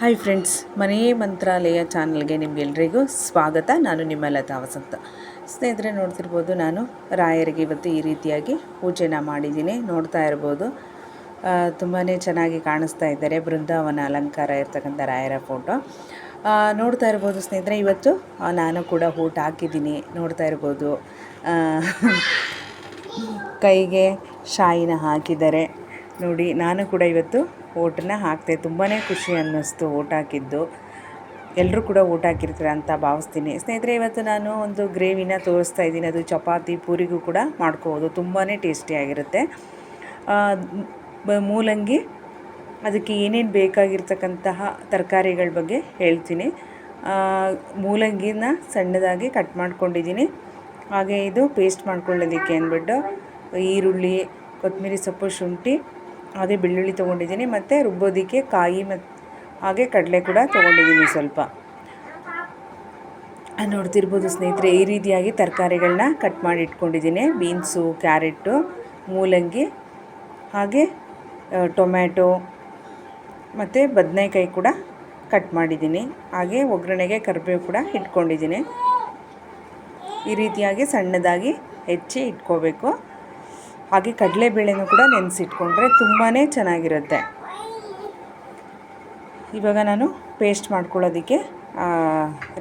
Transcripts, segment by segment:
Hi friends ಮನೆ ಮಂತ್ರಾಲಯ ಚಾನಲ್ಗೆ ನಿಮಗೆಲ್ರಿಗೂ ಸ್ವಾಗತ. ನಾನು ನಿಮ್ಮ ಲತಾ ವಸಂತ. ಸ್ನೇಹಿತರೆ, ನೋಡ್ತಿರ್ಬೋದು ನಾನು ರಾಯರಿಗೆ ಇವತ್ತು ಈ ರೀತಿಯಾಗಿ ಪೂಜೆನ ಮಾಡಿದ್ದೀನಿ. ನೋಡ್ತಾ ಇರ್ಬೋದು. ತುಂಬಾ ಚೆನ್ನಾಗಿ ಕಾಣಿಸ್ತಾ ಇದ್ದಾರೆ. ಬೃಂದಾವನ ಅಲಂಕಾರ ಇರ್ತಕ್ಕಂಥ ರಾಯರ ಫೋಟೋ ನೋಡ್ತಾ ಇರ್ಬೋದು ಸ್ನೇಹಿತರೆ, ಇವತ್ತು ನಾನು ಕೂಡ ಊಟ ಹಾಕಿದ್ದೀನಿ. ನೋಡ್ತಾ ಇರ್ಬೋದು. ಕೈಗೆ ಶಾಯಿನ ಹಾಕಿದ್ದಾರೆ. ನೋಡಿ, ನಾನು ಕೂಡ ಇವತ್ತು ಓಟನ್ನ ಹಾಕಿದೆ ತುಂಬಾ ಖುಷಿ ಅನ್ನಿಸ್ತು ಓಟ್ ಹಾಕಿದ್ದು. ಎಲ್ಲರೂ ಕೂಡ ಊಟ ಹಾಕಿರ್ತೀರ ಅಂತ ಭಾವಿಸ್ತೀನಿ. ಸ್ನೇಹಿತರೆ, ಇವತ್ತು ನಾನು ಒಂದು ಗ್ರೇವಿನ ತೋರಿಸ್ತಾ ಇದ್ದೀನಿ. ಅದು ಚಪಾತಿ ಪೂರಿಗೂ ಕೂಡ ಮಾಡ್ಕೋಬೋದು. ತುಂಬಾ ಟೇಸ್ಟಿಯಾಗಿರುತ್ತೆ ಮೂಲಂಗಿ, ಅದಕ್ಕೆ ಏನೇನು ಬೇಕಾಗಿರ್ತಕ್ಕಂತಹ ತರಕಾರಿಗಳ ಬಗ್ಗೆ ಹೇಳ್ತೀನಿ. ಮೂಲಂಗಿನ ಸಣ್ಣದಾಗಿ ಕಟ್ ಮಾಡ್ಕೊಂಡಿದ್ದೀನಿ. ಹಾಗೆ ಇದು ಪೇಸ್ಟ್ ಮಾಡ್ಕೊಳ್ಳೋದಕ್ಕೆ ಅಂದ್ಬಿಟ್ಟು ಈರುಳ್ಳಿ, ಕೊತ್ತಂಬರಿ ಸೊಪ್ಪು ಶುಂಠಿ ಹಾಗೆ ಬೆಳ್ಳುಳ್ಳಿ ತೊಗೊಂಡಿದ್ದೀನಿ ಮತ್ತು ರುಬ್ಬೋದಕ್ಕೆ ಕಾಯಿ ಮತ್ತು ಹಾಗೆ ಕಡಲೆ ಕೂಡ ತೊಗೊಂಡಿದ್ದೀನಿ ಸ್ವಲ್ಪ. ನೋಡ್ತಿರ್ಬೋದು ಸ್ನೇಹಿತರೆ, ಈ ರೀತಿಯಾಗಿ ತರಕಾರಿಗಳನ್ನ ಕಟ್ ಮಾಡಿ ಇಟ್ಕೊಂಡಿದ್ದೀನಿ. ಬೀನ್ಸು ಕ್ಯಾರೆಟು ಮೂಲಂಗಿ, ಹಾಗೆ ಟೊಮ್ಯಾಟೊ ಮತ್ತು ಬದನೆಕಾಯಿ ಕೂಡ ಕಟ್ ಮಾಡಿದ್ದೀನಿ. ಹಾಗೆ ಒಗ್ಗರಣೆಗೆ ಕರಿಬೇವು ಕೂಡ ಇಟ್ಕೊಂಡಿದ್ದೀನಿ. ಈ ರೀತಿಯಾಗಿ ಸಣ್ಣದಾಗಿ ಹೆಚ್ಚಿ ಇಟ್ಕೋಬೇಕು. ಹಾಗೆ ಕಡಲೆಬೇಳೆನೂ ಕೂಡ ನೆನೆಸಿಟ್ಕೊಂಡ್ರೆ ತುಂಬಾ ಚೆನ್ನಾಗಿರುತ್ತೆ. ಇವಾಗ ನಾನು ಪೇಸ್ಟ್ ಮಾಡ್ಕೊಳ್ಳೋದಕ್ಕೆ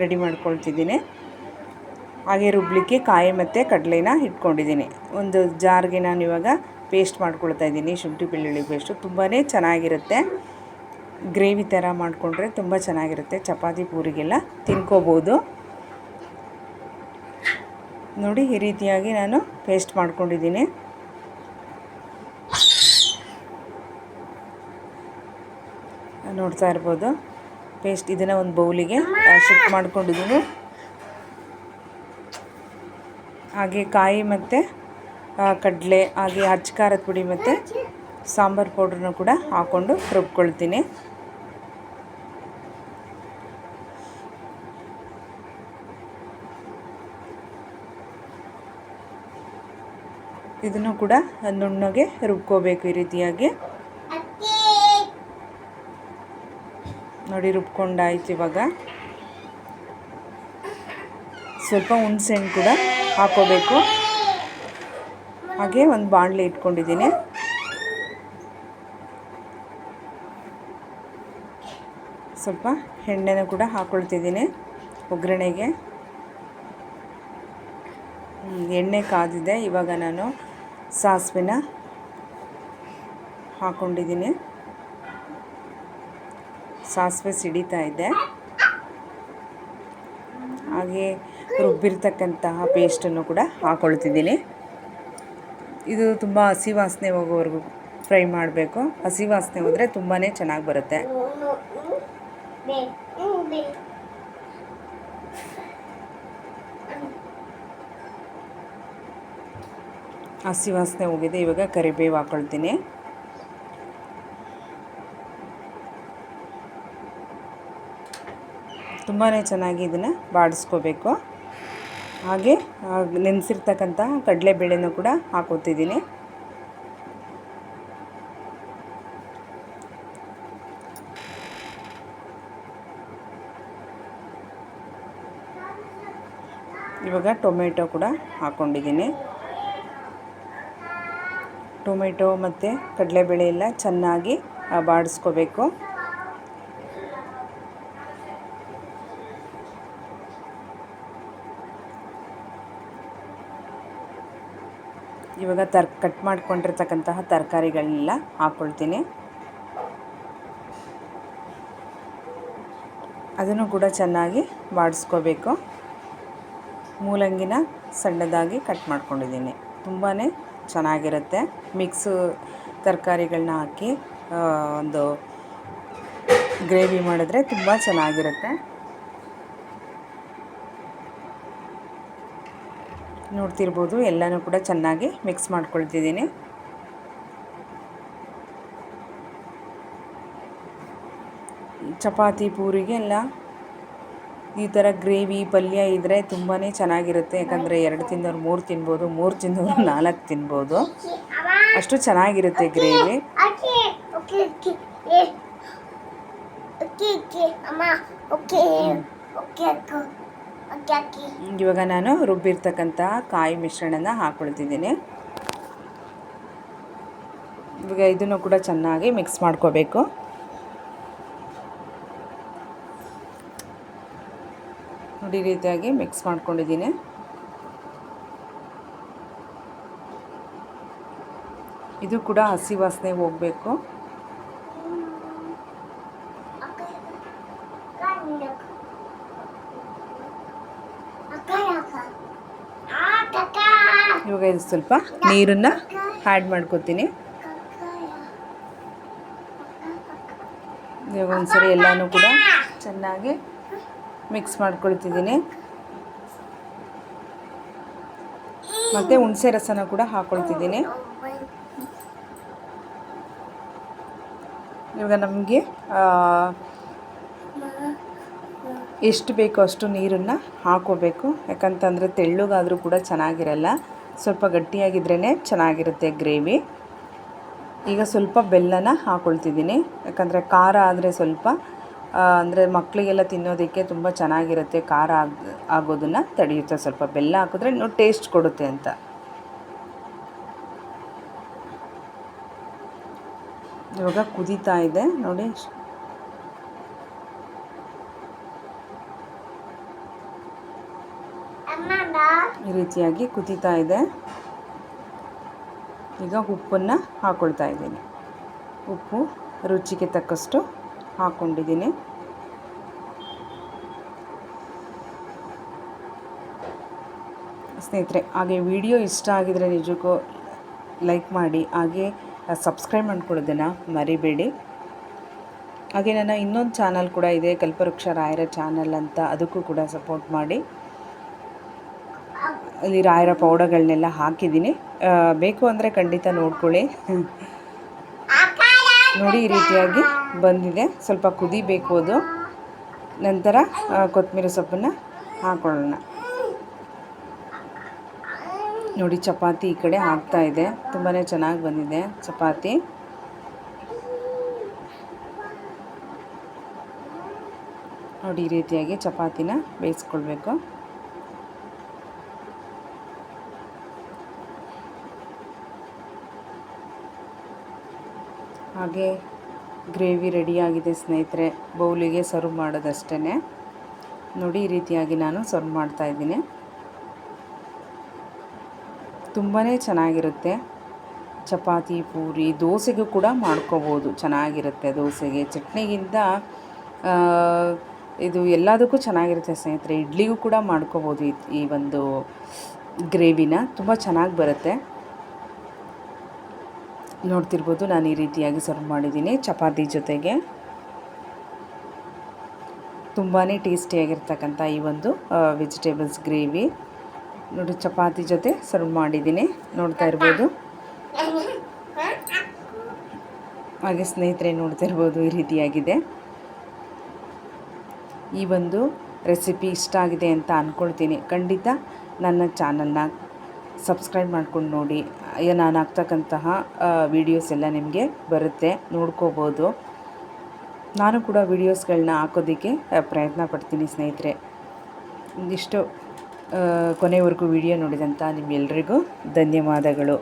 ರೆಡಿ ಮಾಡ್ಕೊಳ್ತಿದ್ದೀನಿ. ಹಾಗೆ ರುಬ್ಲಿಕ್ಕೆ ಕಾಯಿ ಮತ್ತು ಕಡಲೆನ ಇಟ್ಕೊಂಡಿದ್ದೀನಿ. ಒಂದು ಜಾರ್ಗೆ ನಾನು ಇವಾಗ ಪೇಸ್ಟ್ ಮಾಡ್ಕೊಳ್ತಾ ಇದ್ದೀನಿ. ಶುಂಠಿ ಬೆಳ್ಳುಳ್ಳಿ ಪೇಸ್ಟು ತುಂಬಾ ಚೆನ್ನಾಗಿರುತ್ತೆ. ಗ್ರೇವಿ ಥರ ಮಾಡಿಕೊಂಡ್ರೆ ತುಂಬ ಚೆನ್ನಾಗಿರುತ್ತೆ. ಚಪಾತಿ ಪೂರಿಗೆಲ್ಲ ತಿನ್ಕೋಬೋದು. ನೋಡಿ ಈ ರೀತಿಯಾಗಿ ನಾನು ಪೇಸ್ಟ್ ಮಾಡ್ಕೊಂಡಿದ್ದೀನಿ. ನೋಡ್ತಾ ಇರ್ಬೋದು. ಪೇಸ್ಟ್ ಇದನ್ನು ಒಂದು ಬೌಲಿಗೆ ಶಿಫ್ಟ್ ಮಾಡ್ಕೊಂಡಿದ್ದೀನಿ ಹಾಗೆ ಕಾಯಿ ಮತ್ತು ಕಡಲೆ, ಹಾಗೆ ಅಚ್ಚ ಖಾರದ ಪುಡಿ ಮತ್ತು ಸಾಂಬಾರು ಪೌಡ್ರನ್ನು ಕೂಡ ಹಾಕ್ಕೊಂಡು ರುಬ್ಕೊಳ್ತೀನಿ. ಇದನ್ನು ಕೂಡ ನುಣ್ಣಗೆ ರುಬ್ಕೋಬೇಕು ಈ ರೀತಿಯಾಗಿ. ನೋಡಿ ರುಬ್ಕೊಂಡಾಯ್ತು ಇವಾಗ. ಸ್ವಲ್ಪ ಹುಣಸೆಹಣ್ಣು ಕೂಡ ಹಾಕೋಬೇಕು. ಹಾಗೆ ಒಂದು ಬಾಣಲೆ ಇಟ್ಕೊಂಡಿದ್ದೀನಿ. ಸ್ವಲ್ಪ ಎಣ್ಣೆನ ಕೂಡ ಹಾಕ್ಕೊಳ್ತಿದ್ದೀನಿ ಒಗ್ಗರಣೆಗೆ. ಎಣ್ಣೆ ಕಾದಿದೆ, ಇವಾಗ ನಾನು ಸಾಸಿವೆನ ಹಾಕ್ಕೊಂಡಿದ್ದೀನಿ ಸಾಸಿವೆ ಸಿಡಿತಾ ಇದೆ. ಹಾಗೆ ರುಬ್ಬಿರ್ತಕ್ಕಂತಹ ಪೇಸ್ಟನ್ನು ಕೂಡ ಹಾಕ್ಕೊಳ್ತಿದ್ದೀನಿ ಇದು ತುಂಬ ಹಸಿ ವಾಸನೆ ಹೋಗೋವರೆಗೂ ಫ್ರೈ ಮಾಡಬೇಕು. ಹಸಿ ವಾಸನೆ ಹೋದರೆ ತುಂಬಾ ಚೆನ್ನಾಗಿ ಬರುತ್ತೆ. ಹಸಿ ವಾಸನೆ ಹೋಗಿದೆ. ಇವಾಗ ಕರಿಬೇವು ಹಾಕ್ಕೊಳ್ತೀನಿ ತುಂಬಾ ಚೆನ್ನಾಗಿ ಇದನ್ನು ಬಾಡಿಸ್ಕೋಬೇಕು. ಹಾಗೆ ನೆನೆಸಿರ್ತಕ್ಕಂಥ ಕಡಲೆಬೇಳೆನೂ ಕೂಡ ಹಾಕೋತಿದ್ದೀನಿ. ಇವಾಗ ಟೊಮೆಟೊ ಕೂಡ ಹಾಕ್ಕೊಂಡಿದ್ದೀನಿ ಟೊಮೆಟೊ ಮತ್ತು ಕಡಲೆಬೇಳೆ ಎಲ್ಲ ಚೆನ್ನಾಗಿ ಬಾಡಿಸ್ಕೋಬೇಕು. ಇವಾಗ ತರ್ ಕಟ್ ಮಾಡ್ಕೊಂಡಿರ್ತಕ್ಕಂತಹ ತರಕಾರಿಗಳನ್ನೆಲ್ಲ ಹಾಕ್ಕೊಳ್ತೀನಿ ಅದನ್ನು ಕೂಡ ಚೆನ್ನಾಗಿ ಬಾಡಿಸ್ಕೋಬೇಕು ಮೂಲಂಗಿನ ಸಣ್ಣದಾಗಿ ಕಟ್ ಮಾಡ್ಕೊಂಡಿದ್ದೀನಿ. ತುಂಬಾ ಚೆನ್ನಾಗಿರುತ್ತೆ. ಮಿಕ್ಸು ತರಕಾರಿಗಳನ್ನ ಹಾಕಿ ಒಂದು ಗ್ರೇವಿ ಮಾಡಿದ್ರೆ ತುಂಬ ಚೆನ್ನಾಗಿರುತ್ತೆ. ನೋಡ್ತಿರ್ಬೋದು ಎಲ್ಲನೂ ಕೂಡ ಚೆನ್ನಾಗಿ ಮಿಕ್ಸ್ ಮಾಡ್ಕೊಳ್ತಿದ್ದೀನಿ. ಚಪಾತಿ ಪೂರಿಗೆ ಎಲ್ಲ ಈ ಥರ ಗ್ರೇವಿ ಪಲ್ಯ ಇದ್ದರೆ ತುಂಬಾ ಚೆನ್ನಾಗಿರುತ್ತೆ. ಯಾಕಂದರೆ ಎರಡು ತಿಂದವ್ರು ಮೂರು ತಿನ್ಬೋದು ಮೂರು ತಿಂದವರು ನಾಲ್ಕು ತಿನ್ಬೋದು. ಅಷ್ಟು ಚೆನ್ನಾಗಿರುತ್ತೆ ಗ್ರೇವಿ. ಓಕೆ ಅಕ್ಕಿ ಅಮ್ಮ ಓಕೆ ಓಕೆ ಓಕೆ ಇವಾಗ ನಾನು ರುಬ್ಬಿರ್ತಕ್ಕಂಥ ಕಾಯಿ ಮಿಶ್ರಣನ ಹಾಕ್ಕೊಳ್ತಿದ್ದೀನಿ ಇವಾಗ ಇದನ್ನು ಕೂಡ ಚೆನ್ನಾಗಿ ಮಿಕ್ಸ್ ಮಾಡ್ಕೋಬೇಕು. ನೋಡಿ ರೀತಿಯಾಗಿ ಮಿಕ್ಸ್ ಮಾಡ್ಕೊಂಡಿದ್ದೀನಿ. ಇದು ಕೂಡ ಹಸಿ ವಾಸನೆ ಹೋಗಬೇಕು. ಇವಾಗ ಇದು ಸ್ವಲ್ಪ ನೀರನ್ನು ಆ್ಯಡ್ ಮಾಡ್ಕೊತೀನಿ. ಇವಾಗ ಒಂದ್ಸರಿ ಎಲ್ಲನೂ ಕೂಡ ಚೆನ್ನಾಗಿ ಮಿಕ್ಸ್ ಮಾಡ್ಕೊಳ್ತಿದ್ದೀನಿ. ಮತ್ತು ಹುಣಸೆ ರಸನ ಕೂಡ ಹಾಕ್ಕೊಳ್ತಿದ್ದೀನಿ ಇವಾಗ ನಮಗೆ ಎಷ್ಟು ಬೇಕೋ ಅಷ್ಟು ನೀರನ್ನು ಹಾಕೋಬೇಕು. ಯಾಕಂತಂದರೆ ತೆಳ್ಳಗಾದರೂ ಕೂಡ ಚೆನ್ನಾಗಿರಲ್ಲ. ಸ್ವಲ್ಪ ಗಟ್ಟಿಯಾಗಿದ್ರೇ ಚೆನ್ನಾಗಿರುತ್ತೆ ಗ್ರೇವಿ. ಈಗ ಸ್ವಲ್ಪ ಬೆಲ್ಲನ ಹಾಕ್ಕೊಳ್ತಿದ್ದೀನಿ ಯಾಕಂದರೆ ಖಾರ ಆದರೆ ಸ್ವಲ್ಪ ಅಂದರೆ ಮಕ್ಕಳಿಗೆಲ್ಲ ತಿನ್ನೋದಕ್ಕೆ ತುಂಬ ಚೆನ್ನಾಗಿರುತ್ತೆ ಖಾರ ಆಗ, ಆಗೋದನ್ನು ತಡೆಯುತ್ತೆ ಸ್ವಲ್ಪ. ಬೆಲ್ಲ ಹಾಕಿದ್ರೆ ಇನ್ನೂ ಟೇಸ್ಟ್ ಕೊಡುತ್ತೆ ಅಂತ. ಇವಾಗ ಕುದೀತಾ ಇದೆ. ನೋಡಿ ಅಮ್ಮ ಈ ರೀತಿಯಾಗಿ ಕುದೀತಾ ಇದೆ. ಈಗ ಉಪ್ಪನ್ನು ಹಾಕ್ಕೊಳ್ತಾ ಇದ್ದೀನಿ. ಉಪ್ಪು ರುಚಿಗೆ ತಕ್ಕಷ್ಟು ಹಾಕ್ಕೊಂಡಿದ್ದೀನಿ ಸ್ನೇಹಿತರೆ, ಹಾಗೆ ವಿಡಿಯೋ ಇಷ್ಟ ಆಗಿದರೆ ನಿಜಕ್ಕೂ ಲೈಕ್ ಮಾಡಿ, ಹಾಗೆ ಸಬ್ಸ್ಕ್ರೈಬ್ ಮಾಡ್ಕೊಳ್ಳೋದನ್ನು ಮರಿಬೇಡಿ. ಹಾಗೆ ನನ್ನ ಇನ್ನೊಂದು ಚಾನಲ್ ಕೂಡ ಇದೆ, ಕಲ್ಪವೃಕ್ಷ ರಾಯರ ಚಾನಲ್ ಅಂತ, ಅದಕ್ಕೂ ಕೂಡ ಸಪೋರ್ಟ್ ಮಾಡಿ. ಅಲ್ಲಿ ರಾಯರ ಪೌಡರ್ಗಳನ್ನೆಲ್ಲ ಹಾಕಿದ್ದೀನಿ. ಬೇಕು ಅಂದರೆ ಖಂಡಿತ ನೋಡ್ಕೊಳ್ಳಿ. ನೋಡಿ, ಈ ರೀತಿಯಾಗಿ ಬಂದಿದೆ. ಸ್ವಲ್ಪ ಕುದಿಬೇಕು ಅದು. ನಂತರ ಕೊತ್ತಂಬರಿ ಸೊಪ್ಪನ್ನು ಹಾಕೊಳ್ಳೋಣ. ನೋಡಿ, ಚಪಾತಿ ಈ ಕಡೆ ಹಾಕ್ತಾಯಿದೆ ಇದೆ. ತುಂಬಾ ಚೆನ್ನಾಗಿ ಬಂದಿದೆ ಚಪಾತಿ. ನೋಡಿ, ಈ ರೀತಿಯಾಗಿ ಚಪಾತಿನ ಬೇಯಿಸ್ಕೊಳ್ಬೇಕು. ಹಾಗೆ ಗ್ರೇವಿ ರೆಡಿಯಾಗಿದೆ ಸ್ನೇಹಿತರೆ. ಬೌಲಿಗೆ ಸರ್ವ್ ಮಾಡೋದಷ್ಟೇ ನೋಡಿ, ಈ ರೀತಿಯಾಗಿ ನಾನು ಸರ್ವ್ ಮಾಡ್ತಾ ಇದ್ದೀನಿ. ತುಂಬಾ ಚೆನ್ನಾಗಿರುತ್ತೆ. ಚಪಾತಿ, ಪೂರಿ, ದೋಸೆಗೂ ಕೂಡ ಮಾಡ್ಕೋಬೋದು. ಚೆನ್ನಾಗಿರುತ್ತೆ ದೋಸೆಗೆ. ಚಟ್ನಿಗಿಂತ ಇದು ಎಲ್ಲದಕ್ಕೂ ಚೆನ್ನಾಗಿರುತ್ತೆ ಸ್ನೇಹಿತರೆ. ಇಡ್ಲಿಗೂ ಕೂಡ ಮಾಡ್ಕೋಬೋದು ಈ ಒಂದು ಗ್ರೇವಿನ. ತುಂಬ ಚೆನ್ನಾಗಿ ಬರುತ್ತೆ. ನೋಡ್ತಿರ್ಬೋದು, ನಾನು ಈ ರೀತಿಯಾಗಿ ಸರ್ವ್ ಮಾಡಿದ್ದೀನಿ ಚಪಾತಿ ಜೊತೆಗೆ. ತುಂಬಾ ಟೇಸ್ಟಿಯಾಗಿರ್ತಕ್ಕಂಥ ಈ ಒಂದು ವೆಜಿಟೇಬಲ್ಸ್ ಗ್ರೇವಿ ನೋಡಿ, ಚಪಾತಿ ಜೊತೆ ಸರ್ವ್ ಮಾಡಿದ್ದೀನಿ. ನೋಡ್ತಾ ಇರ್ಬೋದು. ಹಾಗೆ ಸ್ನೇಹಿತರೆ ನೋಡ್ತಾ ಇರ್ಬೋದು ಈ ರೀತಿಯಾಗಿದೆ. ಈ ಒಂದು ರೆಸಿಪಿ ಇಷ್ಟ ಆಗಿದೆ ಅಂತ ಅಂದ್ಕೊಳ್ತೀನಿ ಖಂಡಿತ ನನ್ನ ಚಾನಲ್ನ ಸಬ್ಸ್ಕ್ರೈಬ್ ಮಾಡ್ಕೊಂಡು ನೋಡಿ. ನಾನು ಹಾಕ್ತಕ್ಕಂತಹ ವೀಡಿಯೋಸ್ ಎಲ್ಲ ನಿಮಗೆ ಬರುತ್ತೆ, ನೋಡ್ಕೋಬೋದು. ನಾನು ಕೂಡ ವೀಡಿಯೋಸ್ಗಳನ್ನ ಹಾಕೋದಕ್ಕೆ ಪ್ರಯತ್ನ ಪಡ್ತೀನಿ ಸ್ನೇಹಿತರೆ. ಇಷ್ಟು ಕೊನೆವರೆಗೂ ವಿಡಿಯೋ ನೋಡಿದಂಥ ನಿಮ್ಮೆಲ್ಲರಿಗೂ ಧನ್ಯವಾದಗಳು.